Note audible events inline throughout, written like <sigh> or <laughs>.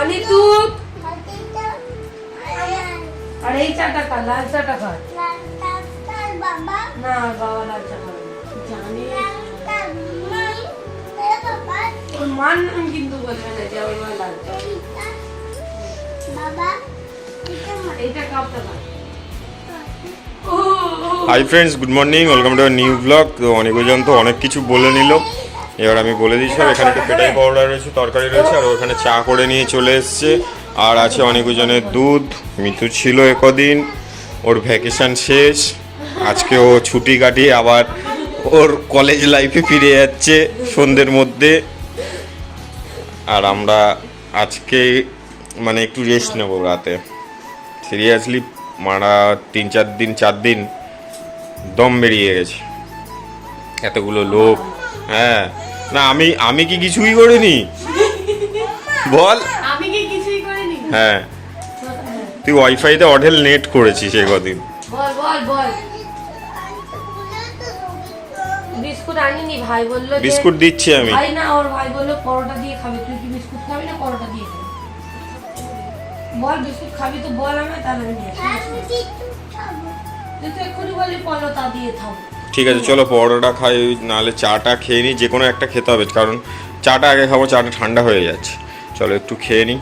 অনেক দুধ। আর এই চাটা কার লাল চাটা কার না বাবা লাল চা খাবে। জানি। ওর নাম কিন্তু বলবে না যে আমার মা লাল চা এইটা কাপটা কার ও, ও, hi friends good morning welcome to new vlog তো অনেক পর্যন্ত অনেক কিছু বলে নিল। এবার আমি বলে দিচ্ছি এখানে একটু পেটাই পাউডার রয়েছে তরকারি রয়েছে আর ওখানে চা করে নিয়ে চলে এসছে। আর আছে অনেক ওজনের দুধ মিতু ছিল একদিন ওর ভ্যাকেশন শেষ আজকে ও ছুটি কাটিয়ে আবার ওর কলেজ লাইফে ফিরে যাচ্ছে সন্ধ্যের মধ্যে। আর আমরা আজকে মানে একটু রেস্ট নেব রাতে। সিরিয়াসলি মারা তিন চার দিন চার দিন দম বেরিয়ে গেছে। এতগুলো লোক হ্যাঁ। না আমি আমি কি কিছুই করিনি? বল। আমি কি কিছুই করিনি? হ্যাঁ। তুই ওয়াইফাইতে অঢেল নেট করেছিস সে কদিন। বল বল বল। বিস্কুট আনিনি ভাই বলল যে- বিস্কুট দিচ্ছি আমি। ভাই না ওর ভাই বলল পরোটা দিয়ে খাবে। তুই কি বিস্কুট খাবি না পরোটা দিয়ে খাবি? বল বিস্কুট খাবি তো বল আমায় তাহলে আমি নিয়ে আসি। তুই তো এক্ষুনি বললি পরোটা দিয়ে খাব। ঠিক আছে চলো পরোটা খাই নাহলে চাটা খেয়ে নিই যে কোনো একটা খেতে হবে কারণ চাটা আগে খাব চাটা ঠান্ডা হয়ে যাচ্ছে। চলো একটু খেয়ে নিই।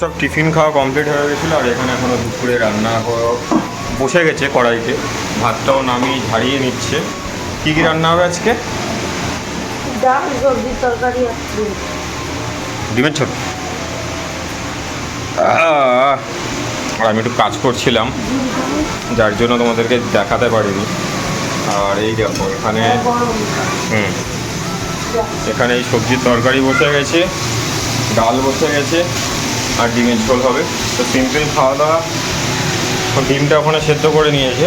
সব টিফিন খাওয়া কমপ্লিট হয়ে গেছিল আর এখানে এখনও দুপুরে রান্না বসে গেছে কড়াইতে। ভাতটাও নামিয়ে ঝাড়িয়ে নিচ্ছে। কী কী রান্না হবে আজকে? ডাল সবজি তরকারি ডিমের ছোট আর আমি একটু কাজ করছিলাম যার জন্য তোমাদেরকে দেখাতে পারিনি। আর এই দেখো, এখানে, হুম, এখানে এই সবজির তরকারি বসে গেছে, ডাল বসে গেছে, আর ডিমের ঝোল হবে। তো সিম্পল খাওয়া দাওয়া ডিমটা ওখানে সেদ্ধ করে নিয়েছে,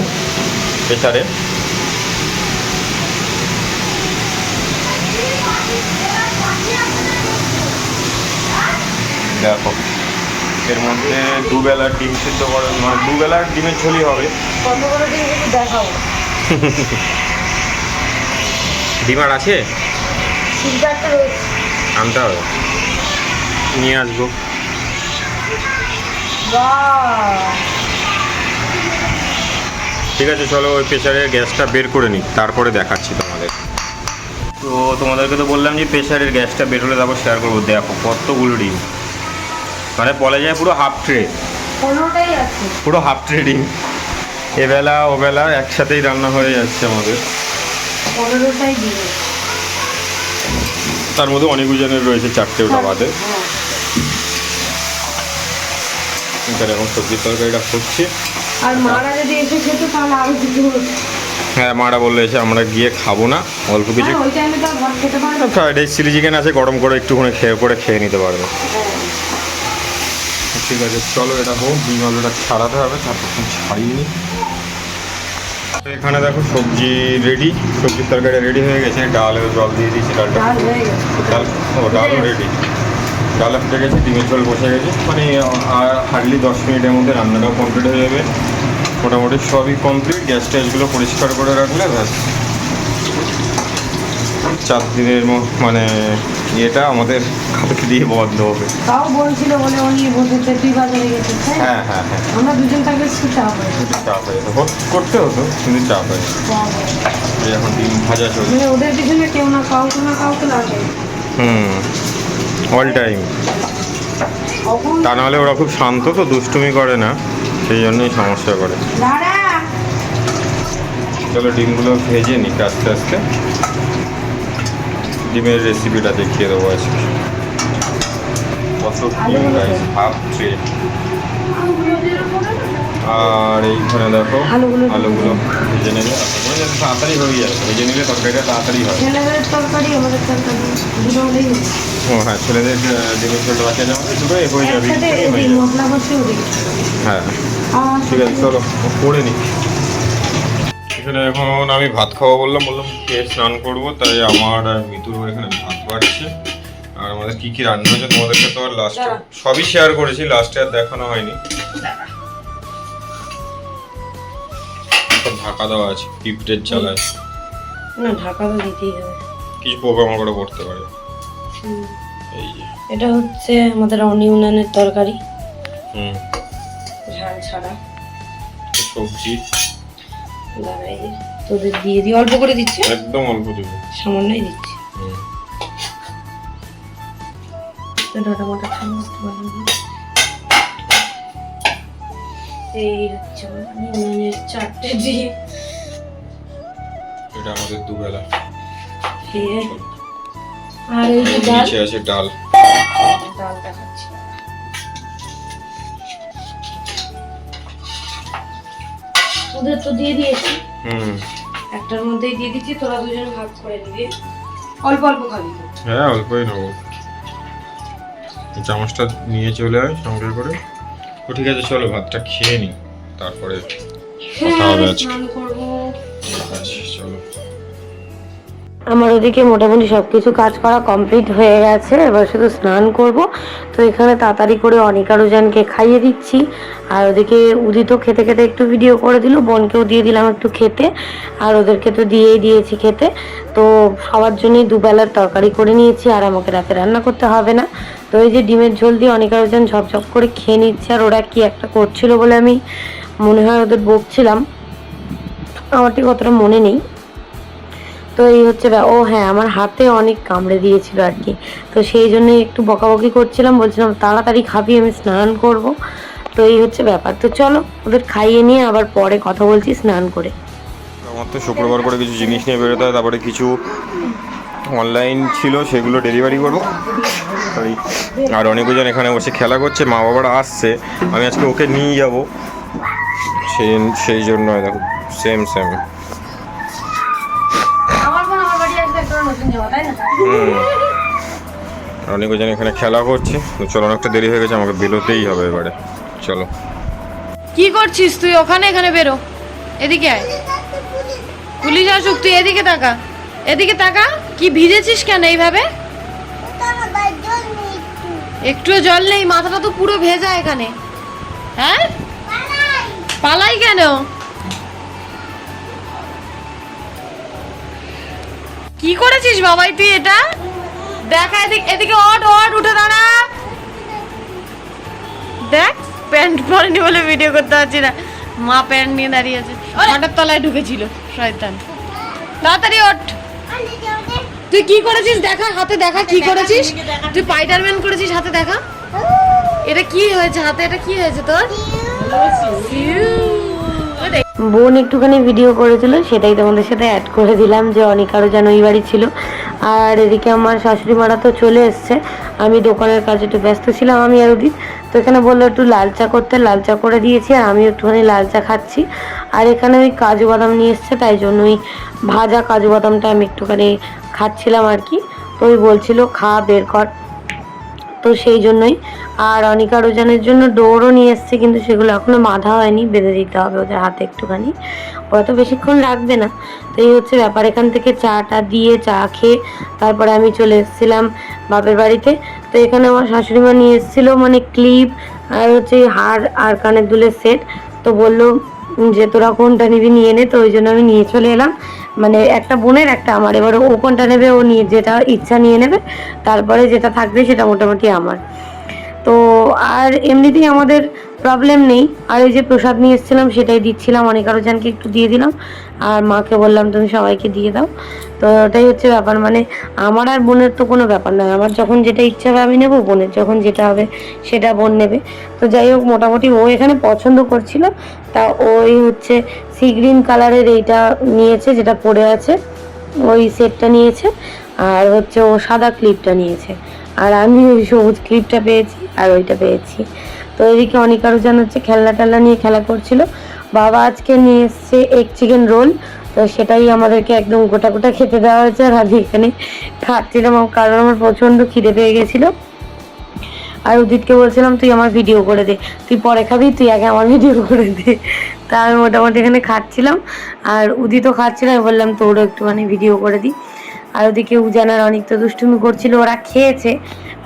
প্রেসারে। দেখো, এর মধ্যে দুবেলার ডিম সিদ্ধ করে মানে দুবেলার ডিমের ঝোলই হবে। দেখাও <laughs> ডিম আর আছে আনতে হবে। নিয়ে আসব। ঠিক আছে চলো ওই প্রেশারের গ্যাসটা বের করে নিই তারপরে দেখাচ্ছি তোমাদের। তো তোমাদেরকে তো বললাম যে প্রেশারের গ্যাসটা বের হলে তারপর শেয়ার করব। দেখো কতগুলো ডিম। মানে বলা যায় পুরো হাফ ট্রে পুরো হাফ ট্রে ডিম। এবেলা ওবেলা একসাথেই রান্না হয়ে যাচ্ছে আমাদের। তার মধ্যে অনেক ওজনের রয়েছে চারটে ওটা বাদে। হ্যাঁ। এখানে এখন সবজির তরকারিটা করছি। আর মারা যদি এসে খেতো তাহলে আরও কিছু হ্যাঁ মারা বলল এসে আমরা গিয়ে খাব না অল্প কিছু হ্যাঁ, না। ফ্রাইড রাইস চিলি চিকেন আছে গরম করে একটুখানি খেয়ে করে খেয়ে নিতে পারবে। ঠিক আছে চলো এটা হোক ডিম আলুটা ছাড়াতে হবে তারপর ছাড়িয়ে নিই। এখানে দেখো সবজি রেডি সবজির তরকারি রেডি হয়ে গেছে। ডালেও জল দিয়ে দিয়েছি ডালটা ডাল ডাল ও ডালও রেডি ডাল ফুটে গেছে ডিমের জল বসে গেছে। মানে হার্ডলি দশ মিনিটের মধ্যে রান্নাটাও কমপ্লিট হয়ে যাবে। মোটামুটি সবই কমপ্লিট গ্যাস ট্যাসগুলো পরিষ্কার করে রাখলে ব্যাস। চার দিনের মানে ইয়েটা আমাদের কালকে দিয়ে বন্ধ হবে। তাও বলছিল বলে ওই বলতে তুই বাজারে গেছিস হ্যাঁ হ্যাঁ হ্যাঁ। আমরা দুজন থাকলে একটু চাপ হয়ে। একটু চাপ হয়ে করতে হতো কিন্তু চাপ হয়ে। এখন ডিম ভাজা চলছে। মানে ওদের পিছনে কেউ না কাউকে না কাউকে লাগে। হুম অল টাইম তা নাহলে ওরা খুব শান্ত তো দুষ্টুমি করে না সেই জন্যই সমস্যা করে। চলো ডিমগুলো ভেজে নিই আস্তে আস্তে। ডিমের রেসিপিটা দেখিয়ে দেবো আজকে। কত ডিম গাইস হাফ ট্রে আর এইখানে দেখো আলুগুলো ভেজে আশা তাড়াতাড়ি হয়ে যায় ভেজে নিলে তরকারিটা তাড়াতাড়ি হয়। ও হ্যাঁ ছেলেদের ডিমের ঝোল আমাদের দুটোই হয়ে যাবে হয়ে হ্যাঁ। ঠিক আছে চলো করে নি এখানে এখন আমি ভাত খাওয়া বললাম বললাম কে স্নান করব তাই আমার আর মিতুর এখানে ভাত বাড়ছে। আর আমাদের কি কি রান্না হয়েছে তোমাদেরকে তো আর লাস্টে সবই শেয়ার করেছি লাস্টে আর দেখানো হয়নি। সব ঢাকা দেওয়া আছে পিঁপড়ের জ্বালায় না ঢাকা তো দিতেই হবে। কিছু পোকামাকড়ে পড়তে পারে। এই যে। এটা হচ্ছে আমাদের অনিউনানের তরকারি। হুম। ঝাল ছাড়া। সবজি। যে তোদের দিয়ে দিই। অল্প করে দিচ্ছে? একদম অল্প দেবো। সামান্যই দিচ্ছি। ডাটা মোটা খাওয়া এই হচ্ছে চারটে এটা আমাদের দুবেলা। আর এই যে ডাল? আছে ডাল। ডালটা খাচ্ছি ওদের তো দিয়ে দিয়েছি। হুম। একটার মধ্যেই দিয়ে দিচ্ছি তোরা দুজন ভাগ করে নিবি। অল্প অল্প খাবি হ্যাঁ অল্পই নেব। চামচটা নিয়ে চলে আয় সঙ্গে করে। ও ঠিক আছে চলো ভাতটা খেয়ে নি। তারপরে কথা হবে হ্যাঁ, আজকে। স্নান করব। আমার ওদিকে মোটামুটি সব কিছু কাজ করা কমপ্লিট হয়ে গেছে, এবার শুধু স্নান করব। তো এখানে তাড়াতাড়ি করে অনিকা রোজানকে খাইয়ে দিচ্ছি। আর ওদিকে উদিত খেতে খেতে একটু ভিডিও করে দিল, বোনকেও দিয়ে দিলাম একটু খেতে। আর ওদেরকে তো দিয়েই দিয়েছি খেতে। তো সবার জন্যই দুবেলার তরকারি করে নিয়েছি, আর আমাকে রাতে রান্না করতে হবে না। তো এই যে ডিমের ঝোল দিয়ে অনিকা ঝপঝপ করে খেয়ে নিচ্ছে, আর ওরা কি একটা করছিল বলে আমি মনে হয় ওদের বকছিলাম। আমার ঠিক অতটা মনে নেই। তো এই হচ্ছে ও হ্যাঁ আমার হাতে অনেক কামড়ে দিয়েছিল আর কি। তো সেই জন্যই একটু বকাবকি করছিলাম, বলছিলাম তাড়াতাড়ি খাবি, আমি স্নান করব। তো এই হচ্ছে ব্যাপার। তো চলো, ওদের খাইয়ে নিয়ে আবার পরে কথা বলছি স্নান করে। আমার তো শুক্রবার করে কিছু জিনিস নিয়ে বেরোতে হয়, তারপরে কিছু অনলাইন ছিল, সেগুলো ডেলিভারি করব. আর অনেকজন এখানে বসে খেলা করছে, মা বাবারা আসছে, আমি আজকে ওকে নিয়ে যাব। সেই সেই জন্য দেখো সেম সেম আসলে একটা নতুন যাওয়া তাই না হুম অনেকজন এখানে খেলা করছে। তো চলো, অনেকটা দেরি হয়ে গেছে, আমাকে বেরোতেই হবে এবারে। চলো। কি করছিস তুই? ওখানে, এখানে বেরো। এদিকে আয়। পুলিশ আসুক, তুই এদিকে তাকা। এদিকে তাকা। কি ভিজেছিস কেন এইভাবে? একটু জল নেই, মাথাটা তো পুরো ভেজা এখানে। হ্যাঁ? পালাই কেন? কি করেছিস বাবাই তুই এটা? দেখা এদিকে এদিকে অট অট উঠে দাঁড়া। দেখ প্যান্ট পরেনি বলে ভিডিও করতে পারছি না। মা প্যান্ট নিয়ে দাঁড়িয়ে আছে। হাঁটার তলায় ঢুকেছিল শয়তান। তাড়াতাড়ি ওঠ। তুই কি করেছিস দেখা হাতে দেখা কি করেছিস? তুই স্পাইডারম্যান করেছিস হাতে দেখা? এটা কি হয়েছে হাতে এটা কি হয়েছে তোর? বোন একটুখানি ভিডিও করেছিল, সেটাই তোমাদের সাথে অ্যাড করে দিলাম যে অনেকারও যেন ওই বাড়ি ছিল। আর এদিকে আমার শাশুড়ি মারা তো চলে এসছে। আমি দোকানের কাজে একটু ব্যস্ত ছিলাম আমি আর ওদিন তো এখানে বলল একটু লাল চা করতে, লাল চা করে দিয়েছি আর আমি একটুখানি লাল চা খাচ্ছি। আর এখানে ওই কাজু বাদাম নিয়ে এসছে, তাই জন্য ওই ভাজা কাজু বাদামটা আমি একটুখানি খাচ্ছিলাম আর কি। তো ওই বলছিল, খা, বের কর। তো সেই জন্যই আর অনিকা রোজানের জন্য ডোরও নিয়ে এসছে, কিন্তু সেগুলো এখনও বাঁধা হয়নি, বেঁধে দিতে হবে ওদের হাতে একটুখানি। ওরা তো বেশিক্ষণ রাখবে না। তো এই হচ্ছে ব্যাপার, এখান থেকে চাটা দিয়ে চা খেয়ে তারপরে আমি চলে এসেছিলাম বাপের বাড়িতে। তো এখানে আমার শাশুড়ি মা নিয়ে এসেছিল মানে ক্লিপ আর হচ্ছে হার আর কানের দুলের সেট। তো বলল যে তোরা কোনটা নিবি নিয়ে নে। তো ওই জন্য আমি নিয়ে চলে এলাম। মানে একটা বোনের একটা আমার, এবার ও কোনটা নেবে, ও নিয়ে যেটা ইচ্ছা নিয়ে নেবে, তারপরে যেটা থাকবে সেটা মোটামুটি আমার। তো আর এমনিতেই আমাদের প্রবলেম নেই। আর ওই যে প্রসাদ নিয়ে এসেছিলাম, সেটাই দিচ্ছিলাম। অনেক আরও জানকে একটু দিয়ে দিলাম। আর মাকে বললাম, তুমি সবাইকে দিয়ে দাও। তো ওটাই হচ্ছে ব্যাপার। মানে আমার আর বোনের তো কোনো ব্যাপার নয়। আমার যখন যেটা ইচ্ছা হবে, আমি নেব। বোনের যখন যেটা হবে, সেটা বোন নেবে। তো যাই হোক, মোটামুটি ও এখানে পছন্দ করছিল। তা ওই হচ্ছে সি গ্রিন কালারের এইটা নিয়েছে, যেটা পড়ে আছে। ওই সেটটা নিয়েছে। আর হচ্ছে ও সাদা ক্লিপটা নিয়েছে। আর আমি ওই সবুজ ক্লিপটা পেয়েছি আর ওইটা পেয়েছি। তো এদিকে অনিকারু যেন হচ্ছে খেলনা টেলনা নিয়ে খেলা করছিল। বাবা আজকে নিয়ে এসছে এগ চিকেন রোল তো সেটাই আমাদেরকে একদম গোটা গোটা খেতে দেওয়া হয়েছে আর আমি এখানে খাচ্ছিলাম। কারণ আমার প্রচণ্ড খিদে পেয়ে গেছিল। আর উদিতকে বলছিলাম, তুই আমার ভিডিও করে দে। তুই পরে খাবি, তুই আগে আমার ভিডিও করে দে। তা আমি মোটামুটি এখানে খাচ্ছিলাম। আর উদিতও খাচ্ছিল, আমি বললাম, তোরও একটুখানি ভিডিও করে দিই। আর ওদিকে উজানার অনেক তো দুষ্টুমি করছিল, ওরা খেয়েছে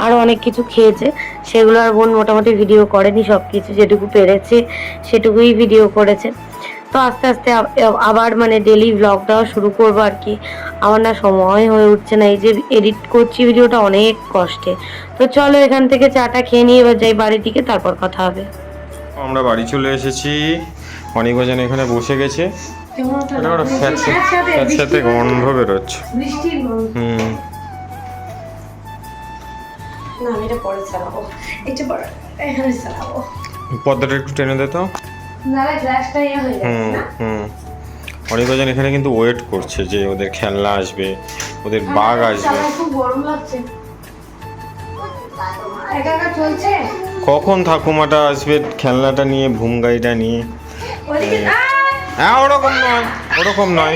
আরও অনেক কিছু খেয়েছে। সেগুলো আর বোন মোটামুটি ভিডিও করেনি সব কিছু যেটুকু পেরেছে, সেটুকুই ভিডিও করেছে। তো আস্তে আস্তে আবার মানে ডেলি ব্লগ দেওয়া শুরু করব আর কি। আমার না সময় হয়ে উঠছে না, এই যে এডিট করছি ভিডিওটা অনেক কষ্টে। তো চলো এখান থেকে চাটা খেয়ে নিয়ে এবার যাই বাড়ির দিকে, তারপর কথা হবে। আমরা বাড়ি চলে এসেছি। অনেক এখানে বসে গেছে। ফ্যাট গন্ধ বেরোচ্ছে। হুম। না আমি এটা পরে চালাবো। এটা পরে এখানে চালাবো। পর্দাটা একটু টেনে দে তো। ইয়ে হয়ে অনেক ওজন এখানে কিন্তু ওয়েট করছে যে ওদের খেলনা আসবে ওদের বাঘ আসবে। কখন ঠাকুমাটা আসবে খেলনাটা নিয়ে ভুম গাড়িটা নিয়ে! হ্যাঁ ওরকম নয় ওরকম নয়।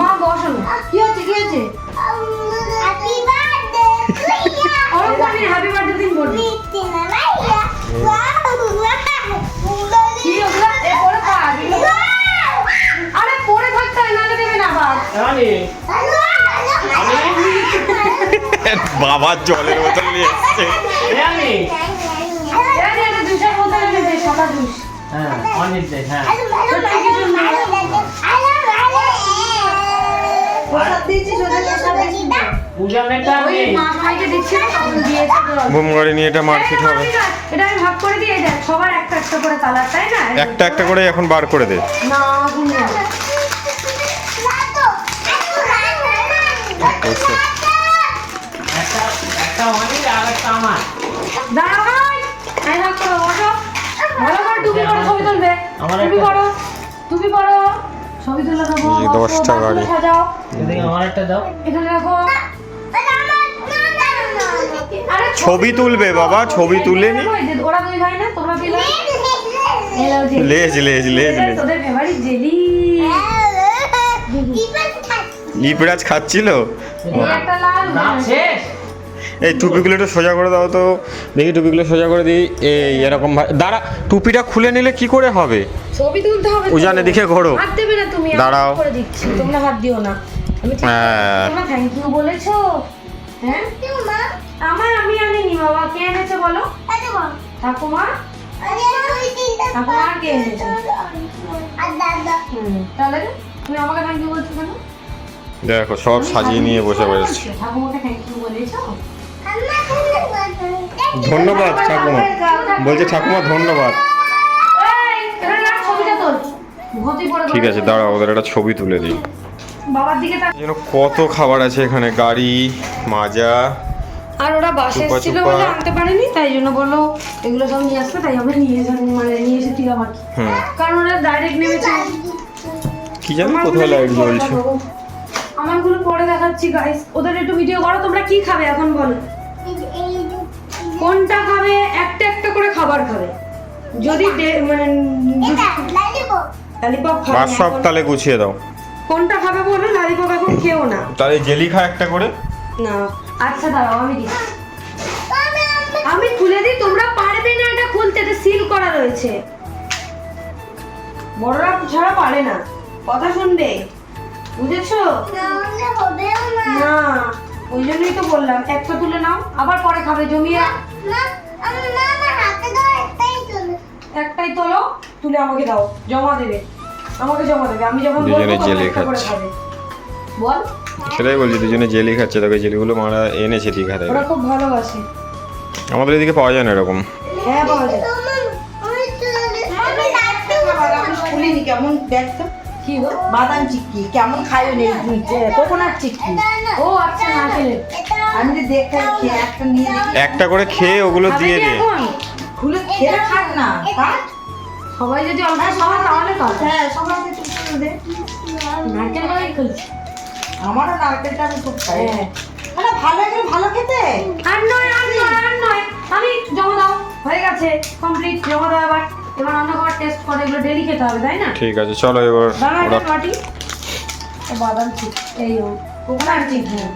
মা বসো না কি হচ্ছে কি হচ্ছে? হ্যাপি বার্থডে দিন বলবি কি ওগুলা এ পরে থাক এগুলো- আরে পরে থাকতে হয় নাহলে দেবে না আবার। বাবা জলের বোতল নিয়ে এসছে। হ্যাঁ হ্যাঁ। নিয়ে এটা মারপিট হবে। এটা আমি ভাগ করে দিয়ে দেখ সবার একটা একটা করে কালার তাই না? একটা একটা করে এখন বার করে দে। না তুমি না। বসে। একটা একটা অনেক আর একটা আমার। দাঁড়াও ভাই ভাগ করো ভালো করে টুপি পরো ছবি তুলবে টুপি পরো টুপি পরো ছবি তুলে দেবো এই দশটা গাড়ি। সাজাও। আমার একটা দাও। এখানে রাখো। ছবি তুলবে বাবা ছবি তুলে নি। ওরা দুই ভাই না তোমরা যে লেজ লেজ লেজ লেজ। তোদের ফেভারিট জেলি খাচ্ছিল? একটা লাল। শেষ এই টুপিগুলো একটু সোজা করে দাও তো। দেখি টুপিগুলো সোজা করে দিই। এই এরকম ভাবে দাঁড়া টুপিটা খুলে নিলে কি করে হবে? ছবি তুলতে হবে। উজান এদিকে ঘোরো। হাত দেবে না তুমি দাঁড়াও। করে দিচ্ছি। তোমরা হাত দিও না। আমি ঠিক হ্যাঁ। তোমরা থ্যাংক ইউ বলেছ। হ্যাঁ? আমার আমি আনিনি বাবা। কে এনেছে বলো? ঠাকুমা? ঠাকুমা আর কে এনেছে? হুম তাহলে তুমি আমাকে থ্যাংক ইউ বলছো কেন? দেখো সব সাজিয়ে নিয়ে বসে পড়েছে ঠাকুমাকে থ্যাংক ইউ বলেছ? ধন্যবাদ ঠাকুমা। বলছে ঠাকুমা ধন্যবাদ। ঠিক আছে দাঁড়া ওদের একটা ছবি তুলে দিই। বাবার দিকে যেন কত খাবার আছে এখানে গাড়ি মাজা আর ওরা বাসে এসেছিল বলে আনতে পারেনি তাই জন্য বলল এগুলো সব নিয়ে আসবে তাই আমরা নিয়ে যাব মানে নিয়ে কারণ ওরা ডাইরেক্ট নেমেছে। কি জানি কোথায় লাইট জ্বলছে আমারগুলো পরে দেখাচ্ছি গাইস ওদের একটু ভিডিও করো তোমরা কি খাবে এখন বলো। কোনটা খাবে? একটা একটা করে খাবার খাবে। যদি মানে লালিপপ খাবে বাস সব। তালে গুছিয়ে দাও। কোনটা খাবে বলো? লালিপপ এখন খেও না। তাহলে জেলি খা একটা করে। না। আচ্ছা দাঁড়াও আমি দিই আমি খুলে দিই তোমরা পারবে না এটা খুলতে এটা সিল করা রয়েছে। বড়রা ছাড়া পারে না। কথা শুনবে। বুঝেছ? না। ওই জন্যই তো বললাম একটা তুলে নাও আবার পরে খাবে জমিয়ে একটাই তোলো তুলে আমাকে দাও জমা দেবে আমাকে জমা দেবে আমি যখন দুজনে জেলে খাচ্ছে। বল সেটাই বলছি দুজনে জেলি খাচ্ছে তোকে জেলিগুলো মারা এনেছে দীঘা থেকে ওরা খুব ভালোবাসে আমাদের এদিকে পাওয়া যায় না এরকম হ্যাঁ পাওয়া যায় খুলিনি কেমন দেখ তো কি গো? বাদাম চিক্কি। কেমন খাই নেই কোকোনাট চিক্কি। ও আচ্ছা না খেলে আমি যে দেখতে খেয়ে একটা নিয়ে একটা করে খেয়ে ওগুলো দিয়ে দে। খুলে খেয়ে খাক না। সবাই যদি অল্প খাওয়া তাহলে কাজ হ্যাঁ করে দে নারকেল কলাই খেলছি। আমারও নারকেলটা আমি খুব খাই। হ্যাঁ। মানে ভালো এগুলো ভালো খেতে? আর নয় আর নয় আর নয়। আমি জমা দাও। হয়ে গেছে। কমপ্লিট। জমা দাও এবার। এবার রান্না করার টেস্ট করে এগুলো ডেলি খেতে হবে তাই না? ঠিক আছে চলো এবার বাদাম বাটি। বাদাম চিপ এই ও। কোকোনাট চিপ হ্যাঁ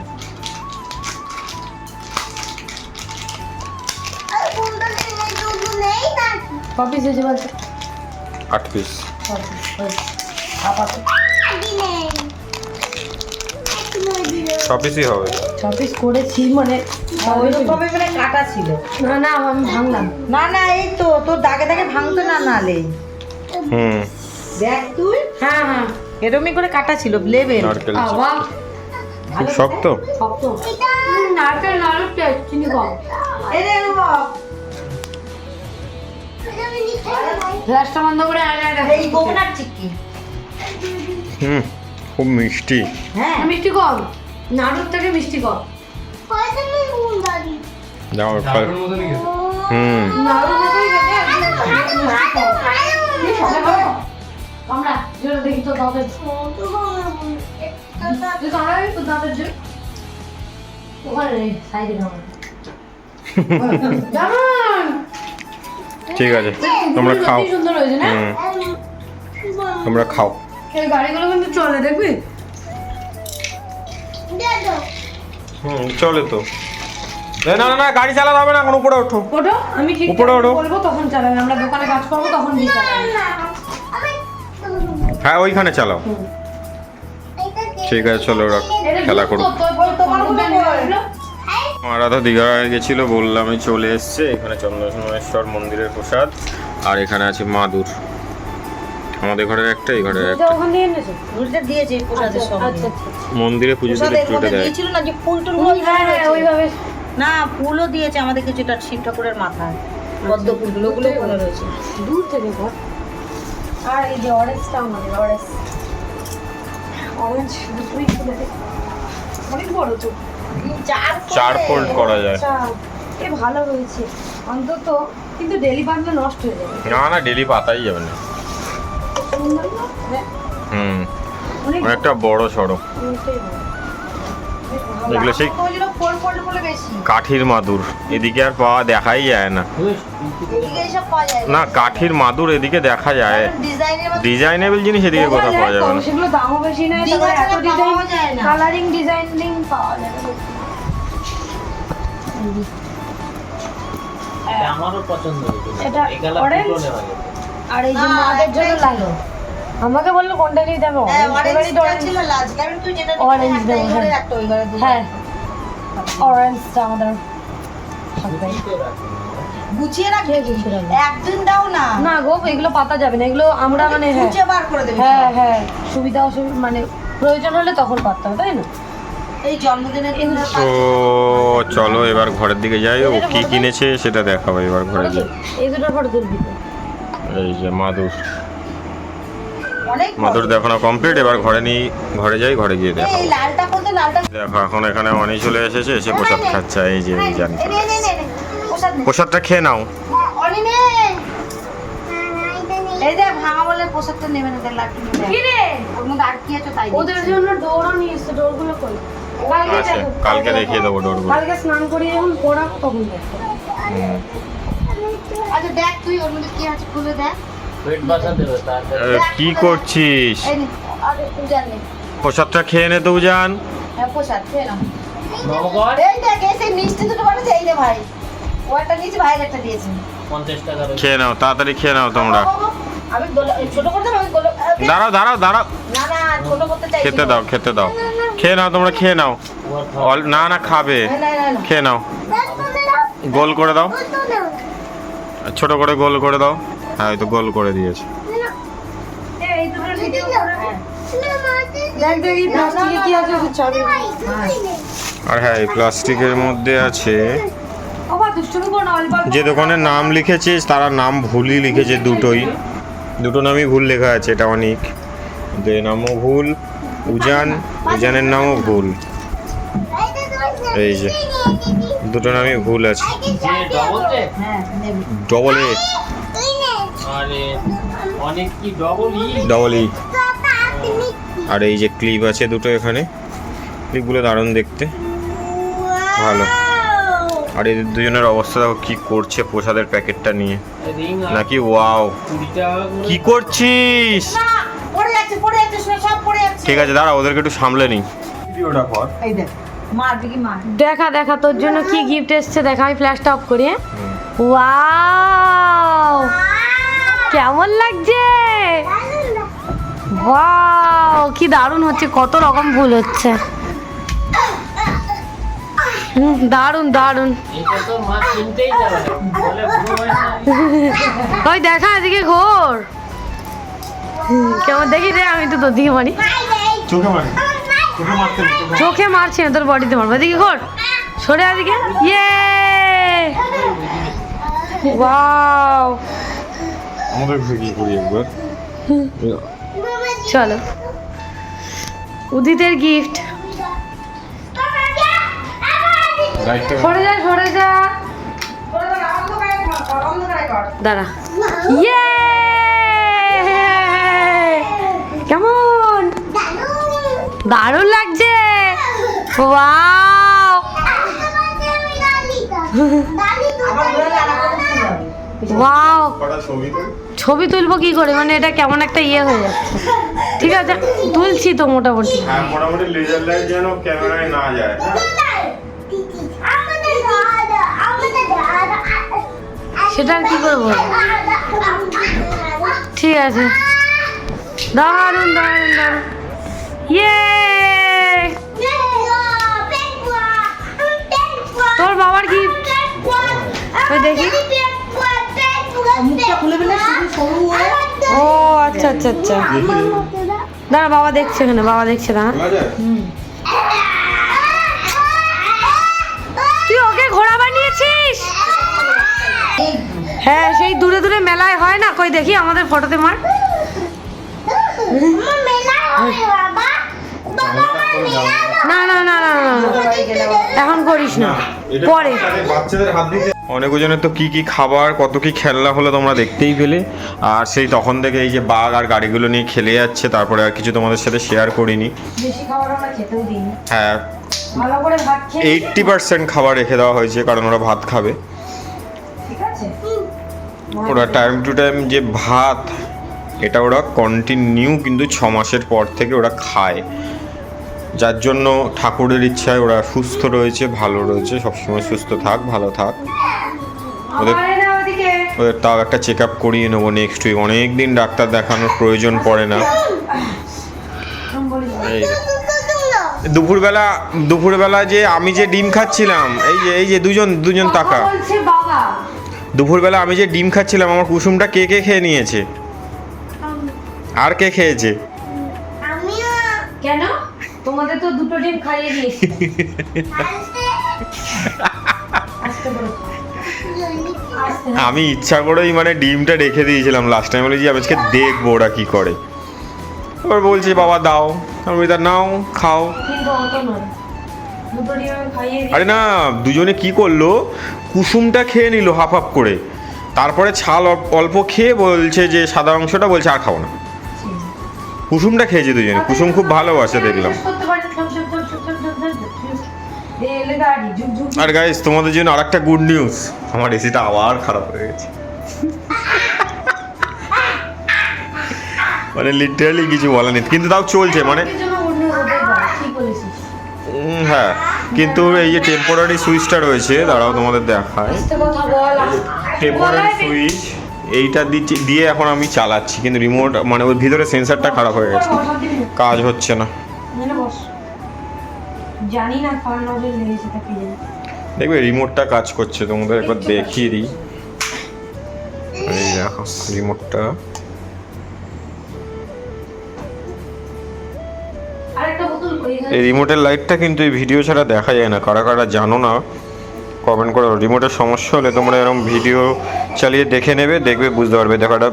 কপিস হয়েছে বলছে আট পিস ছ পিসই হবে। করেছি মানে মানে কাটা ছিল। না না আমি ভাঙলাম। না না এই তো তোর দাগে দাগে ভাঙতো না নালে। হুম। দেখ তুই। হ্যাঁ হ্যাঁ। এরকমই করে কাটা ছিল লেবেল নারকেল খুব শক্ত। নারকেল টেস্ট চিনি কম। গ্লাসটা বন্ধ করে এই কোকোনাট হুম খুব মিষ্টি। হ্যাঁ। মিষ্টি কম। নাড়ুর থেকে মিষ্টি কম। যাও। হুম? আমরা দেখি তো দাঁতের তো দাঁতের ওখানে সাইডে <laughs> ঠিক আছে তোমরা খাও। তোমরা খাও। গাড়িগুলো কিন্তু চলে দেখবি? হুম চলে তো। না না না গাড়ি চালাতে হবে না এখন উপরে ওঠো। ওঠো আমি ঠিক উপরে ওঠো। বলব তখন চালাবে আমরা দোকানে কাজ করব তখন দিয়ে হ্যাঁ ওইখানে চালাও। ঠিক আছে চলো ওরা খেলা আরাধা দীঘা গেছিল বললামই চলে এসছে। এখানে চন্দ্রসোমেশ্বর মন্দিরের প্রসাদ। আর এখানে আছে মাদুর। আমাদের ঘরের একটা এই ঘরের একটা। ওখান থেকে এনেছো। রুটিটা দিয়েছে প্রসাদের সঙ্গে। আচ্ছা আচ্ছা। মন্দিরে পুজো দিলে একটু মধ্যে দেয় দিয়েছিল না যে ফুল টুল হ্যাঁ হ্যাঁ ওইভাবে। না ফুলও দিয়েছে আমাদের কিছু এটা শিব ঠাকুরের মাথায়। পদ্ম ফুলগুলো ওগুলো ওখানে রয়েছে। দূর থেকে ঘর। আর এই যে অরেঞ্জটা আমাদের অরেঞ্জ অরেঞ্জ দুটোই খুলে অনেক বড় তো চার চার ফোল্ড করা যায়। আচ্ছা এ ভালো হয়েছে। অন্তত কিন্তু ডেলি বাঁধলে নষ্ট হয়ে যাবে। না না ডেলি পাতাই যাবে না। হুম। অনেক অনেকটা বড় সড়ো। এগুলো সেই কাঠির মাদুর। এদিকে আর পাওয়া দেখাই যায় না। না কাঠির মাদুর এদিকে দেখা যায়। ডিজাইনের ডিজাইনেবল জিনিস এদিকে কোথাও পাওয়া যাবে না। সেগুলো দামও বেশি নেয় এত ডিজাইন পাওয়া যায় না। কালারিং ডিজাইনিং পাওয়া যায় আমারও পছন্দ। এটা দুটো। আর এই যে মাদের জন্য লাল। আমাকে বলল কোনটা নিয়ে হ্যাঁ অরেঞ্জ দেবো, হ্যাঁ। দুটো। হ্যাঁ অরেঞ্জটা আমাদের রাখি। গুছিয়ে রাখবে? কে একদিন দাও না। না গো এগুলো পাতা যাবে না এগুলো আমরা মানে হ্যাঁ। গুছিয়ে বার করে দেবে হ্যাঁ হ্যাঁ সুবিধা অসুবিধা মানে প্রয়োজন হলে তখন হবে তাই না? এই জন্মদিনের তো চলো এবার ঘরের দিকে যাই ও কি কিনেছে সেটা দেখাবো এবার ঘরে যাই এই দুটোর ফটো তুলবি। এই যে মাদুর। মাদুর দেখানো কমপ্লিট এবার ঘরে নিয়ে ঘরে যাই ঘরে গিয়ে এই দেখো লালটা বলতে লালটা দেখো এখন এখানে অনেক চলে এসেছে এসে প্রসাদ খাচ্ছে এই যে এই জানি। এই নে, নে, নে, নে। প্রসাদ প্রসাদটা খেয়ে নাও। অনি নে। এই দেখ ভাঙা বলে প্রসাদটা নেবে না দেখ নেবে। কি রে? ওর মধ্যে আর কি আছে তাই ওদের জন্য ডোরও নিয়ে এসছে ডোরগুলো কই? কালকে আচ্ছা কালকে দেখিয়ে দেবো ডোরগুলো কালকে স্নান করিয়ে যখন পড়াবো তখন দেখো। আচ্ছা দেখ তুই ওর মধ্যে কি আছে খুলে দেখ। কি করছিস? প্রসাদটা খেয়ে নে তো উজান। হ্যাঁ প্রসাদ খেয়ে নাও। খেয়ে নাও তাড়াতাড়ি খেয়ে নাও তোমরা। দাঁড়াও দাঁড়াও দাঁড়াও। না না ছোট করতে চাইছি খেতে দাও খেতে দাও। খেয়ে নাও তোমরা খেয়ে নাও। না না খাবে। না, না, না, না। খেয়ে নাও। গোল করে দাও। ছোট করে গোল করে দাও। হ্যাঁ তো গোল করে দিয়েছে। আর হ্যাঁ এই প্লাস্টিকের মধ্যে আছে। যে দোকানের নাম লিখেছিস তারা নাম ভুলই লিখেছে দুটোই। দুটো নামই ভুল লেখা আছে এটা অনেক। কিন্তু এর নামও ভুল। উজান উজানের নামও ভুল। এই যে। দুটো নামই ভুল আছে। ডবল হ্যাঁ এ আরে অনেক কি ডবল ই আর এই যে ক্লিপ আছে দুটো এখানে ক্লিপগুলো দারুণ দেখতে। ভালো। আর এদের দুজনের অবস্থা দেখো কি করছে প্রসাদের প্যাকেটটা নিয়ে। নাকি ওয়াও কি করছিস? না পড়ে যাচ্ছে পড়ে যাচ্ছে শোনো, সব পড়ে যাচ্ছে। ঠিক আছে দাঁড়া ওদেরকে একটু সামলে নিই। ভিডিওটা কর এই দেখ। দেখি দেখা দেখা তোর জন্য কি গিফট এসছে? দেখা আমি ফ্ল্যাশটা অফ করি হ্যাঁ? ওয়াও কেমন লাগছে? ওয়াও কি দারুণ হচ্ছে কত রকম ফুল হচ্ছে। হুম, দারুণ দারুণ। এটা তো মা কিনতেই যাবে না। বলে বুড়ো বয়সে ওই দেখা এদিকে ঘোর। হুম, কেমন দেখি রে আমি তো তোর দিকে মারি। চোখে মারি। চোখে মারছি না তোর বডিতে মারবো। এদিকে ঘোর। সরে এদিকে। ইয়ে ওয়াও আমাদের কি করি একবার। চলো। উদিতের গিফট লাইটটা সরে যা সরে যা। দাঁড়া। ইয়ে কেমন? দারুণ লাগছে। ওয়াও। ওয়াও। ছবি তুলবো কি করে? মানে এটা কেমন একটা ইয়ে হয়ে যাচ্ছে। ঠিক আছে তুলছি তো মোটামুটি। হ্যাঁ মোটামুটি লেজার লাইট যেন ক্যামেরায় না যায়। সেটা আর কি করব? ঠিক আছে। দারুণ দারুণ দারুণ। ইয়ে তোর বাবার গিফট ওই দেখি। মুখটা খুলে ফেলে শুধু সরু হয়ে। ও আচ্ছা আচ্ছা আচ্ছা। দাঁড়া বাবা দেখছে এখানে বাবা দেখছে দাঁড়া। তুই ওকে ঘোড়া বানিয়েছিস? হ্যাঁ সেই দূরে দূরে মেলায় হয় না? কই দেখি আমাদের ফটোতে মার। না না না না না না। এখন করিস না। পরে। বাচ্চাদের হাত দিতে অনেক ওজনের তো কি কি খাবার কত কি খেলনা হলো তোমরা দেখতেই পেলে। আর সেই তখন থেকে এই যে বাঘ আর গাড়িগুলো নিয়ে খেলে যাচ্ছে তারপরে আর কিছু তোমাদের সাথে শেয়ার করিনি। হ্যাঁ এইটটি পার্সেন্ট খাবার রেখে দেওয়া হয়েছে কারণ ওরা ভাত খাবে। ওরা টাইম টু টাইম যে ভাত এটা ওরা কন্টিনিউ কিন্তু ছ মাসের পর থেকে ওরা খায়। যার জন্য ঠাকুরের ইচ্ছায় ওরা সুস্থ রয়েছে ভালো রয়েছে সবসময় সুস্থ থাক ভালো থাক। ওদের ওদের তাও একটা চেক আপ করিয়ে নেব নেক্সট উইক অনেক দিন ডাক্তার দেখানোর প্রয়োজন পড়ে না। এই দুপুরবেলা দুপুরবেলা যে আমি যে ডিম খাচ্ছিলাম এই যে এই যে দুজন দুজন বাবা দুপুরবেলা আমি যে ডিম খাচ্ছিলাম আমার কুসুমটা কে কে খেয়ে নিয়েছে? আর কে খেয়েছে? কেন? তোমাদের তো দুটো ডিম খাইয়ে দিয়েছি। খাও। আমি ইচ্ছা করেই মানে ডিমটা রেখে দিয়েছিলাম লাস্ট টাইম বলেছি আজকে দেখব ওরা কি করে। এবার বলছি বাবা দাও। আমি তা নাও খাও। আরে না দুজনে কি করল? কুসুমটা খেয়ে নিল হাফ হাফ করে। তারপরে ছাল অল্প- অল্প খেয়ে বলছে যে সাদা অংশটা বলছে আর খাব না। কুসুমটা খেয়েছি দুজনে। কুসুম খুব ভালোবাসে দেখলাম। আর গাইস তোমাদের জন্য আর একটা গুড নিউজ আমার এসিটা আবার খারাপ হয়ে গেছে। মানে লিটারালি কিছু বলা নেই। কিন্তু তাও চলছে মানে হ্যাঁ। কিন্তু এই যে টেম্পোরারি সুইচটা রয়েছে দাঁড়াও তোমাদের দেখায় টেম্পোরারি সুইচ এইটা দিচ্ছি দিয়ে এখন আমি চালাচ্ছি কিন্তু রিমোট মানে ওর ভিতরে সেন্সারটা খারাপ হয়ে গেছে। কাজ হচ্ছে না। জানি দেখবে রিমোটটা কাজ করছে তোমাদের একবার দেখিয়ে দিই। এই দেখো রিমোটটা এই রিমোটের লাইটটা কিন্তু এই ভিডিও ছাড়া দেখা যায় না কারা কারা জানো না। কমেন্ট করো রিমোটের সমস্যা হলে তোমরা এরকম ভিডিও চালিয়ে দেখে নেবে দেখবে বুঝতে পারবে। দেখো একটা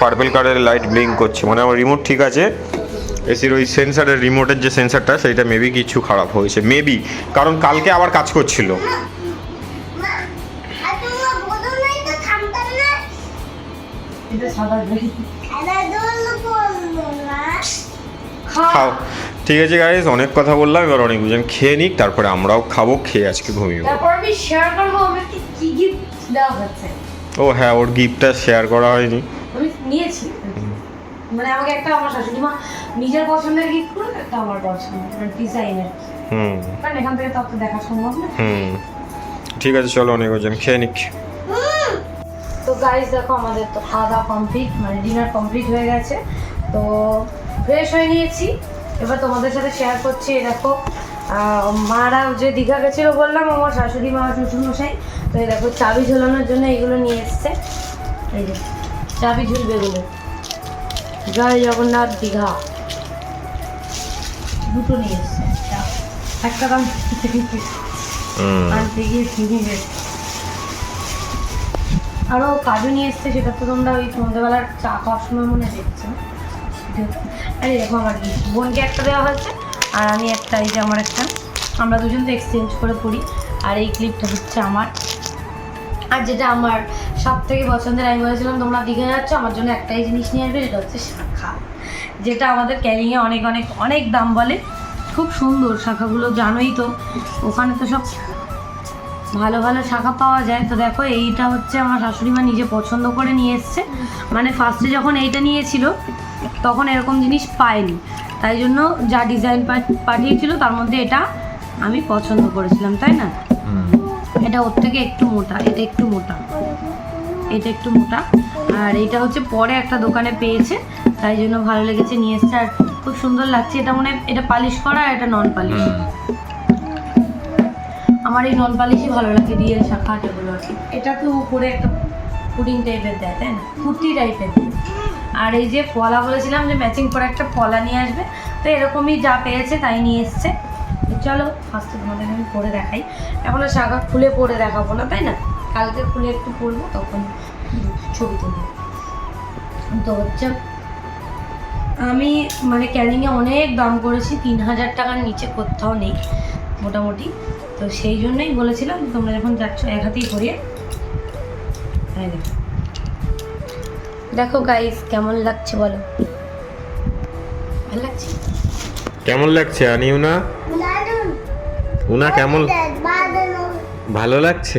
পার্পেল কালারের লাইট ব্লিঙ্ক করছে। মানে আমার রিমোট ঠিক আছে। এসির ওই সেন্সারের রিমোটের যে সেন্সারটা সেইটা মেবি কিছু খারাপ হয়েছে। মেবি কারণ কালকে আবার কাজ করছিল। এটা খাও। ঠিক আছে গাইজ অনেক কথা বললাম এবার অনেক বুঝেন খেয়ে নিক তারপরে আমরাও খাব খেয়ে আজকে ঘুমিয়ে। তারপর আমি শেয়ার করব আমাকে কি গিফট দেওয়া হচ্ছে? ও হ্যাঁ ওর গিফটটা শেয়ার করা হয়নি। আমি নিয়েছি। মানে আমাকে একটা আমার শাশুড়ি মা নিজের পছন্দের গিফট করে একটা আমার পছন্দের ডিজাইনের হুম। কারণ এখান থেকে তো দেখা সম্ভব না। হুম। ঠিক আছে চলো অনেক ওজন খেয়ে নিক। তো গাইস দেখো আমাদের তো খাওয়া দাওয়া কমপ্লিট মানে ডিনার কমপ্লিট হয়ে গেছে। তো ফ্রেশ হয়ে নিয়েছি। এবার তোমাদের সাথে শেয়ার করছি এই দেখো মারা যে দীঘা গেছিল বললাম আমার শাশুড়ি মা শ্বশুরমশাই। তো এই দেখো চাবি ঝোলানোর জন্য এগুলো নিয়ে এসছে। এই যে চাবি ঝুলবে এগুলো। জয় জগন্নাথ দীঘা। দুটো নিয়ে এসছে একটা দাম। আনতে গিয়ে কিনে গেছে আরও কাজু নিয়ে এসছে সেটা তো তোমরা ওই সন্ধ্যাবেলার চা খাওয়ার সময় মনে দেখছ। আরে দেখো আমার কি বোনকে একটা দেওয়া হয়েছে, আর আমি একটা, এই যে আমার একটা। আমরা দুজন তো এক্সচেঞ্জ করে পড়ি, আর এই ক্লিপটা হচ্ছে আমার। আর যেটা আমার সব থেকে পছন্দের, আমি বলেছিলাম, তোমরা দীঘা যাচ্ছ, আমার জন্য একটাই জিনিস নিয়ে আসবে, সেটা হচ্ছে শাখা। যেটা আমাদের ক্যারিংয়ে অনেক অনেক অনেক দাম বলে। খুব সুন্দর শাখাগুলো, জানোই তো। ওখানে তো সব ভালো ভালো শাখা পাওয়া যায়। তো দেখো, এইটা হচ্ছে আমার শাশুড়ি মা নিজে পছন্দ করে নিয়ে এসছে। মানে ফার্স্টে যখন এইটা নিয়েছিল তখন এরকম জিনিস পাইনি। তাই জন্য যা ডিজাইন পাঠিয়েছিল তার মধ্যে এটা আমি পছন্দ করেছিলাম তাই না? এটা ওর থেকে একটু মোটা এটা একটু মোটা। এটা একটু মোটা। আর এটা হচ্ছে পরে একটা দোকানে পেয়েছে তাই জন্য ভালো লেগেছে নিয়ে এসছে। আর খুব সুন্দর লাগছে এটা মনে হয় এটা পালিশ করা আর এটা নন পালিশ আমার এই নন পালিশই ভালো লাগে রিয়েল শাখা যেগুলো কি। এটা তো উপরে একটা পুডিং টাইপের দেয় তাই না? কুর্তি টাইপের দেয়। আর এই যে পলা বলেছিলাম যে ম্যাচিং করে একটা পলা নিয়ে আসবে, তো এরকমই যা পেয়েছে তাই নিয়ে এসছে। চলো ফার্স্টে তোমাদের আমি পরে দেখাই। এখন আর শাখা খুলে পরে দেখাবো না, তাই না? কালকে খুলে একটু পরবো, তখন ছবি তুলবো। তো হচ্ছে, আমি মানে ক্যানিংয়ে অনেক দাম করেছি, তিন হাজার টাকার নিচে কোথাও নেই, মোটামুটি। তো সেই জন্যই বলেছিলাম, তোমরা যখন যাচ্ছ এক হাতেই করিয়ে। এই দেখো। দেখো গাইস কেমন লাগছে বলো? ভালো লাগছে? কেমন লাগছে আনিউনা উনা? কেমন? ভালো লাগছে?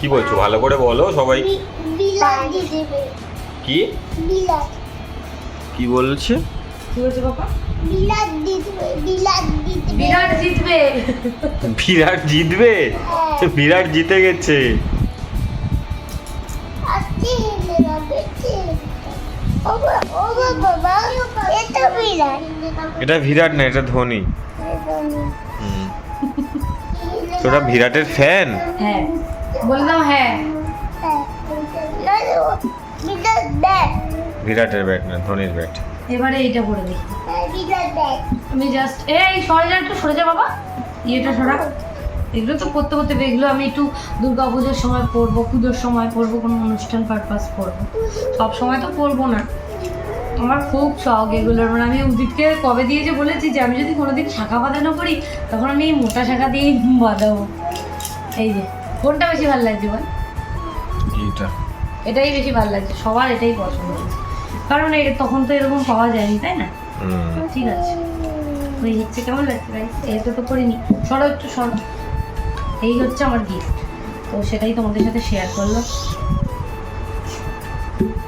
কি বলছো ভালো করে বলো সবাই। কি? কি বলছে? কি বলছে বাবা বিরাট জিতবে বিরাট জিতবে? বিরাট জিতে গেছে। এটা বিরাট না এটা ধোনি। হুম। তোরা বিরাটের ফ্যান হ্যাঁ। বলে হ্যাঁ। বিরাটের ব্যাট না ধোনির ব্যাট। এবারে এইটা পরে দেখি। আমি জাস্ট এই সরে যা একটু সরে যা বাবা। ইয়েটা সরা। এগুলো তো করতে করতে এগুলো আমি একটু দুর্গা পুজোর সময় পরবো পুজোর সময় পরবো কোনো অনুষ্ঠান পারপাস পরবো। সব সময় তো পরবো না। আমার খুব শখ এগুলোর। মানে আমি উদিতকে কবে দিয়ে যে বলেছি যে আমি যদি কোনোদিন শাখা বাঁধানো করি তখন আমি এই মোটা শাখা দিয়েই বাঁধাবো। এই যে কোনটা বেশি ভালো লাগছে বল? এটাই বেশি ভালো লাগছে। সবার এটাই পছন্দ। কারণ তখন তো এরকম পাওয়া যায়নি তাই না? ঠিক আছে। ওই হচ্ছে, কেমন লাগছে এটা তো করিনি সরো একটু, সরো। এই হচ্ছে আমার গিফট তো সেটাই তোমাদের সাথে শেয়ার করলাম।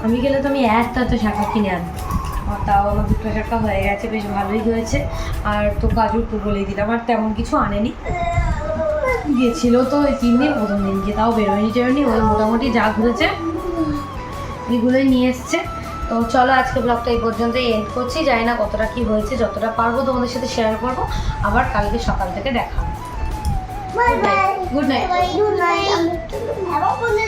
আমি গেলে তো আমি একটা তো শাখা কিনে আনব। তাও আমার দুটো শাখা হয়ে গেছে, বেশ ভালোই হয়েছে। আর তো কাজু তো বলেই দিলাম, আর তেমন কিছু আনেনি। গিয়েছিল তো ওই তিন দিন, প্রথম দিন গিয়ে তাও বেরোয়নি, টেরোয়নি, ওই মোটামুটি যা ঘুরেছে, এগুলোই নিয়ে এসছে। তো চলো আজকে ব্লগটা এই পর্যন্তই এন্ড করছি। জানি না কতটা কি হয়েছে যতটা পারব তোমাদের সাথে শেয়ার করব। আবার কালকে সকাল থেকে দেখা গুড নাইট গুড বলে